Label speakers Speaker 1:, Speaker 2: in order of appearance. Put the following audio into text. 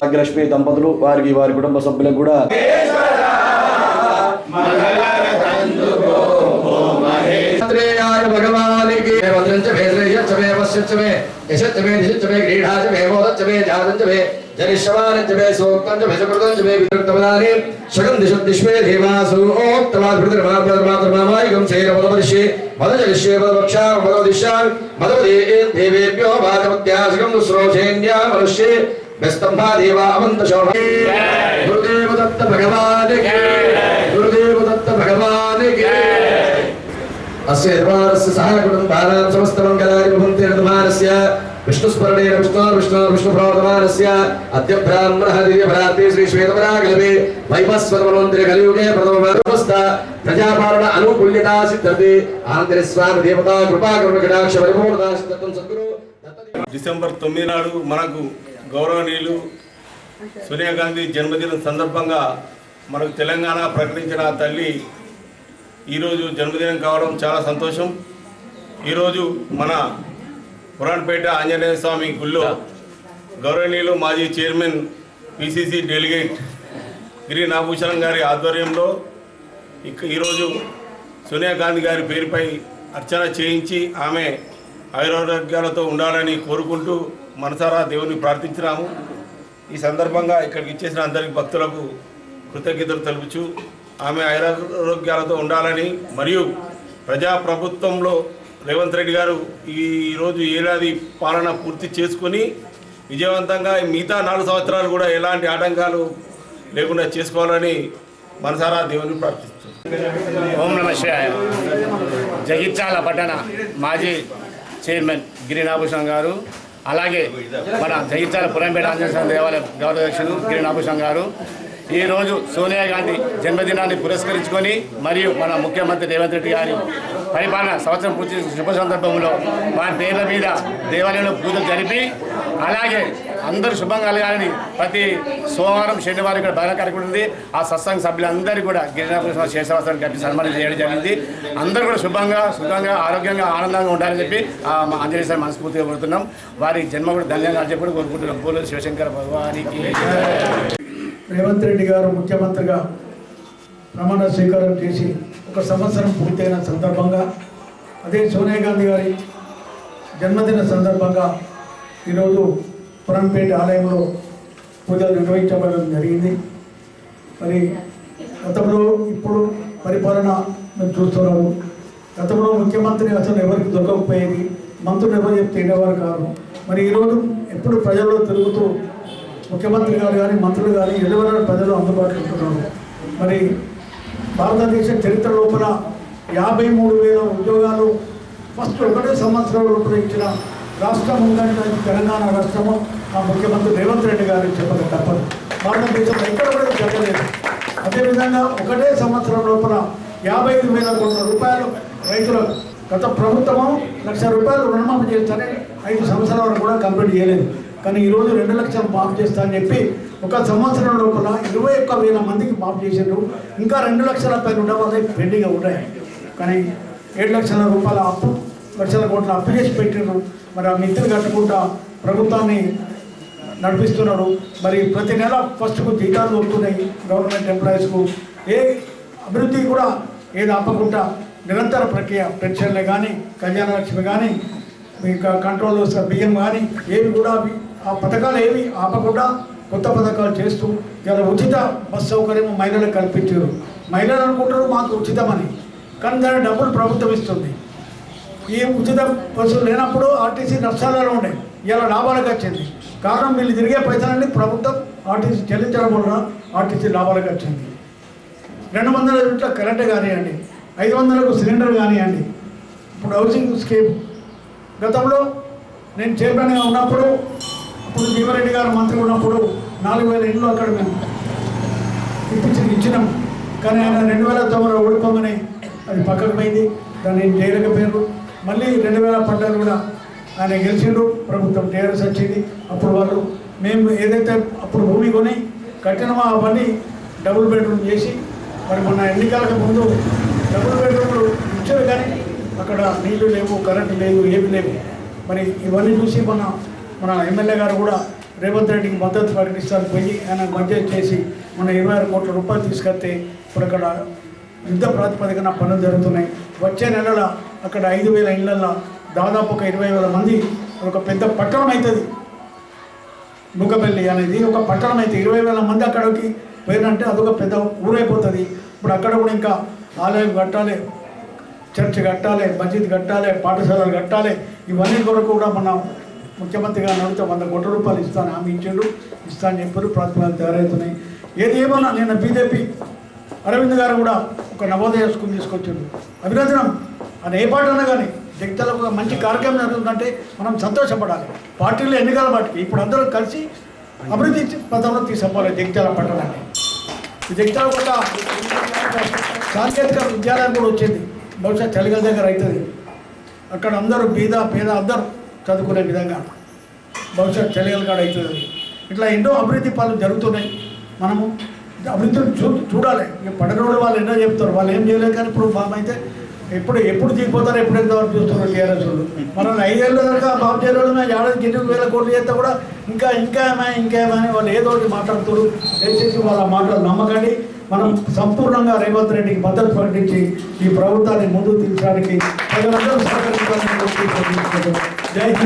Speaker 1: భాగ్యలక్ష్మి దంపతులు వారికి వారి కుటుంబ సభ్యులకు కూడా
Speaker 2: భగవానికి భద్రంచ మే శ్రేయశ్చ మే వశ్యశ్చ మే యశశ్చ మే దిశశ్చ మే శగం దిశ దేవాసు మదజలిశ్వేపదపక్షామపదోదిశ్యామి మదపదే దేవేభ్యో బాధమత్యాసకం దుస్రోధేన్యా మనుష్యే వ్యస్తంభా దేవా అవంత శోభ గురుదేవ దత్త భగవాన్ గురుదేవ దత్త భగవాన్ అస్య యజమానస్య సహాయకుటుంబానాం సమస్తమంగళాని భవంతి యజమానస్య విష్ణుస్మరణేన విష్ణు విష్ణు విష్ణు ప్రవర్తమానస్య అద్య బ్రాహ్మణ దివ్య భ్రాతే శ్రీ శ్వేతవరాగలవే వైవస్వరమలోందిర కలియుగే ప్రథమ ప్రజాపాలన అనుకూల్యత సిద్ధతే ఆంధ్ర స్వామి దేవత కృపాకృపకటాక్ష పరిపూర్ణదాసిద్ధత్వం సద్గురు.
Speaker 3: డిసెంబర్ తొమ్మిది నాడు మనకు గౌరవనీయులు సోనియా గాంధీ జన్మదినం సందర్భంగా మనకు తెలంగాణ ప్రకటించిన తల్లి ఈరోజు జన్మదినం కావడం చాలా సంతోషం. ఈరోజు మన పురాణపేట ఆంజనేయ స్వామి గుళ్ళు గౌరవనీయులు మాజీ chairman PCC delegate Giri Nabhushanam గారి ఆధ్వర్యంలో ఇక ఈరోజు సోనియా గాంధీ గారి పేరుపై అర్చన చేయించి ఆమె ఆయురారోగ్యాలతో ఉండాలని కోరుకుంటూ మనసారా దేవుని ప్రార్థించినాము. ఈ సందర్భంగా ఇక్కడికి ఇచ్చేసిన అందరికి భక్తులకు కృతజ్ఞతలు తెలుపుచు ఆమె ఆయురారోగ్యాలతో ఉండాలని మరియు ప్రజాప్రభుత్వంలో రేవంత్ రెడ్డి గారు ఈరోజు ఏడాది పాలన పూర్తి చేసుకొని విజయవంతంగా మిగతా నాలుగు సంవత్సరాలు కూడా ఎలాంటి ఆటంకాలు లేకుండా చేసుకోవాలని మనసారా దేవుని ప్రార్థిస్తున్నాం.
Speaker 4: ఓం నమ శివాయ. జగిత్యాల పట్టణ మాజీ చైర్మన్ గిరినాభూషణ్ గారు అలాగే మన జగిత్యాల పురంపేట ఆంజనేయ స్వామి దేవాలయ గౌరవాధ్యక్షులు గిరినాభూషణ్ గారు. ఈరోజు సోనియా గాంధీ జన్మదినాన్ని పురస్కరించుకొని మరియు మన ముఖ్యమంత్రి రేవంత్ రెడ్డి గారి పరిపాలన సంవత్సరం పూర్తి శుభ సందర్భంలో వారి పేర్ల మీద దేవాలయంలో పూజలు జరిపి అలాగే అందరూ శుభంగా కలగాలని ప్రతి సోమవారం శనివారం ఇక్కడ బాగా కార్యక్రమం ఉంది. ఆ సత్సంగ సభ్యులందరూ కూడా గిరిజన శేషవాసాన్ని కట్టి సన్మానం చేయడం జరిగింది. అందరూ కూడా శుభంగా సుఖంగా ఆరోగ్యంగా ఆనందంగా ఉండాలని చెప్పి ఆ ఆంజనేయ మనస్ఫూర్తిగా కోరుతున్నాం. వారి జన్మ కూడా ధన్యంగా చెప్పి కోరుకుంటున్నాం. పూలు శివశంకర భగవానికి.
Speaker 5: రేవంత్ రెడ్డి గారు ముఖ్యమంత్రిగా ప్రమాణ స్వీకారం చేసి ఒక సంవత్సరం పూర్తయిన సందర్భంగా అదే సోనియా గాంధీ గారి జన్మదిన సందర్భంగా ఈరోజు పురంపేట ఆలయంలో పూజలు నిర్వహించబడడం జరిగింది. మరి గతంలో ఇప్పుడు పరిపాలన చూస్తున్నారు గతంలో ముఖ్యమంత్రి అసలు ఎవరికి దొరకకపోయేది మంత్రులు ఎవరు చెప్తే వినేవారు కాదు. మరి ఈరోజు ఎప్పుడు ప్రజల్లో తిరుగుతూ ముఖ్యమంత్రి గారు కానీ మంత్రులు కానీ ఎదురు ప్రజలు అందుబాటులో ఉంటున్నారు. మరి భారతదేశ చరిత్ర లోపల యాభై మూడు వేల ఉద్యోగాలు ఫస్ట్ ఒకటే సంవత్సరం లోపల ఇచ్చిన రాష్ట్రం ఉందంటే తెలంగాణ రాష్ట్రము. ఆ ముఖ్యమంత్రి రేవంత్ రెడ్డి గారు చెప్పక తప్పదు. భారతదేశంలో ఎక్కడ కూడా జరగలేదు. అదేవిధంగా ఒకటే సంవత్సరం లోపల యాభై ఐదు వేల కోట్ల రూపాయలు రైతులు గత ప్రభుత్వము లక్ష రూపాయలు రుణమాఫీ చేస్తానే ఐదు సంవత్సరాల వరకు కూడా కంప్లీట్ చేయలేదు. కానీ ఈరోజు రెండు లక్షలు మాఫ్ చేస్తా అని చెప్పి ఒక సంవత్సరం లోపల ఇరవై ఒక్క వేల మందికి మాఫ్ చేసిండ్రు. ఇంకా రెండు లక్షల పైన ఉండవాలి పెండింగ్ ఉన్నాయి. కానీ ఏడు లక్షల రూపాయల అప్పు లక్షల కోట్ల అప్పు చేసి పెట్టిండ్రు మరి ఆ మిత్రులు కట్టుకుంటా ప్రభుత్వాన్ని నడిపిస్తున్నారు మరి ప్రతి నెల ఫస్ట్కు జీతాలు దొరుకుతున్నాయి గవర్నమెంట్ ఎంప్లాయీస్కు ఏ అభివృద్ధి కూడా ఏది ఆపకుండా నిరంతర ప్రక్రియ పెన్షన్లు కానీ కళ్యాణ లక్ష్మి కానీ ఇంకా కంట్రోల్ బియ్యం కానీ ఏవి కూడా అవి ఆ పథకాలు ఏవి ఆపకుండా కొత్త పథకాలు చేస్తూ ఇలా ఉచిత బస్ సౌకర్యం మహిళలకు కల్పించారు. మహిళలు అనుకుంటారు మాకు ఉచితమని. కానీ దాని డబ్బులు ప్రభుత్వం ఇస్తుంది. ఈ ఉచిత బస్సులు లేనప్పుడు ఆర్టీసీ నష్టాలలో ఉండే. ఇలా లాభాలకు వచ్చింది. కారణం వీళ్ళు తిరిగే పైసలన్నీ ప్రభుత్వం ఆర్టీసీ చెల్లించడం వలన ఆర్టీసీ లాభాలకు వచ్చింది. రెండు వందల యూనిట్ల కరెంట్ కానివ్వండి ఐదు వందలకు సిలిండర్ కానివ్వండి ఇప్పుడు హౌసింగ్ స్కీమ్. గతంలో నేను చైర్మన్గా ఉన్నప్పుడు ఇప్పుడు జీవారెడ్డి గారు మంత్రి ఉన్నప్పుడు నాలుగు వేల ఇండ్లు అక్కడ మేము ఇప్పించి ఇచ్చినాం. కానీ ఆయన రెండు వేల తొమ్మిదిలో ఓడిపోమని అది పక్కకు పోయింది. దాన్ని చేయలేకపోయారు మళ్ళీ రెండు వేల పద్నాలుగు కూడా ఆయన గెలిచిండు ప్రభుత్వం టీఆర్ఎస్ వచ్చింది. అప్పుడు వాళ్ళు మేము ఏదైతే అప్పుడు భూమి కొని కట్టినమో అవన్నీ డబుల్ బెడ్రూమ్ చేసి మరి మొన్న ఎన్నికలకు ముందు డబుల్ బెడ్రూమ్లు ఇచ్చారు కానీ అక్కడ నీళ్ళు లేవు కరెంటు లేదు ఏమి లేవు. మరి ఇవన్నీ చూసి మన మన ఎమ్మెల్యే గారు కూడా రేవంత్ రెడ్డికి మద్దతు ప్రకటిస్తాను పోయి ఆయన బడ్జెట్ చేసి మన ఇరవై ఆరు కోట్ల రూపాయలు తీసుకొస్తే ఇప్పుడు అక్కడ యుద్ధ ప్రాతిపదికన పనులు జరుగుతున్నాయి. వచ్చే నెలల అక్కడ ఐదు వేల ఇళ్ళలో దాదాపు ఒక ఇరవై వేల మంది ఒక పెద్ద పట్టణం అవుతుంది నూకపల్లి అనేది ఒక పట్టణం అయితే ఇరవై వేల మంది అక్కడికి పోయినంటే అదొక పెద్ద ఊరైపోతుంది. ఇప్పుడు అక్కడ కూడా ఇంకా ఆలయం కట్టాలి చర్చ్ కట్టాలి మస్జిద్ కట్టాలి పాఠశాలలు కట్టాలి. ఇవన్నీ కొరకు కూడా మన ముఖ్యమంత్రి గారిని అడిగితే వంద కోట్ల రూపాయలు ఇస్తాను హామీ ఇచ్చాడు ఇస్తాను చెప్పారు ప్రాతిపదికన తయారవుతున్నాయి. ఏది ఏమన్నా నేను బీజేపీ అరవింద్ గారు కూడా ఒక నవోదయ స్కూల్ తీసుకొచ్చిండు. అభినందనం. అది ఏ పార్టీ ఉన్నా కానీ జగిత్యాల ఒక మంచి కార్యక్రమం జరుగుతుందంటే మనం సంతోషపడాలి. పార్టీలు ఎన్నికల వాటికి? ఇప్పుడు అందరూ కలిసి అభివృద్ధి పథంలో తీసుకుపోవాలి జగిత్యాల పట్టణాన్ని. ఈ జగిత్యాల ఒక సాంకేతిక విద్యాలయం కూడా వచ్చింది. బహుశా చలిగల దగ్గర అవుతుంది. అక్కడ అందరూ బీద పేద అందరూ చదువుకునే విధంగా. బహుశా చలిగల కాడ అవుతుంది. ఇట్లా ఎన్నో అభివృద్ధి పనులు జరుగుతున్నాయి. మనము అభివృద్ధిని చూ చూడాలి. ఇక పడనోడు వాళ్ళు ఎన్నో చెప్తారు. వాళ్ళు ఏం చేయలేదు కానీ ఇప్పుడు అయితే ఎప్పుడు ఎప్పుడు దిగిపోతారు ఎప్పుడు ఎంత చూస్తున్నారు టీఆర్ఎస్ వాళ్ళు మనం ఐదేళ్ళ దాకా బాబు చేయడం ఏడాది ఎనిమిది వేల కోట్లు చేస్తే కూడా ఇంకా ఇంకా ఏమా ఇంకా ఏమా అని వాళ్ళు ఏదో ఒకటి మాట్లాడుతారు. దయచేసి వాళ్ళ మాటలు నమ్మకండి. మనం సంపూర్ణంగా రేవంత్ రెడ్డికి మద్దతు ప్రకటించి ఈ ప్రభుత్వాన్ని ముందుకు తీర్చడానికి ప్రజలందరూ సహకరించాలని జై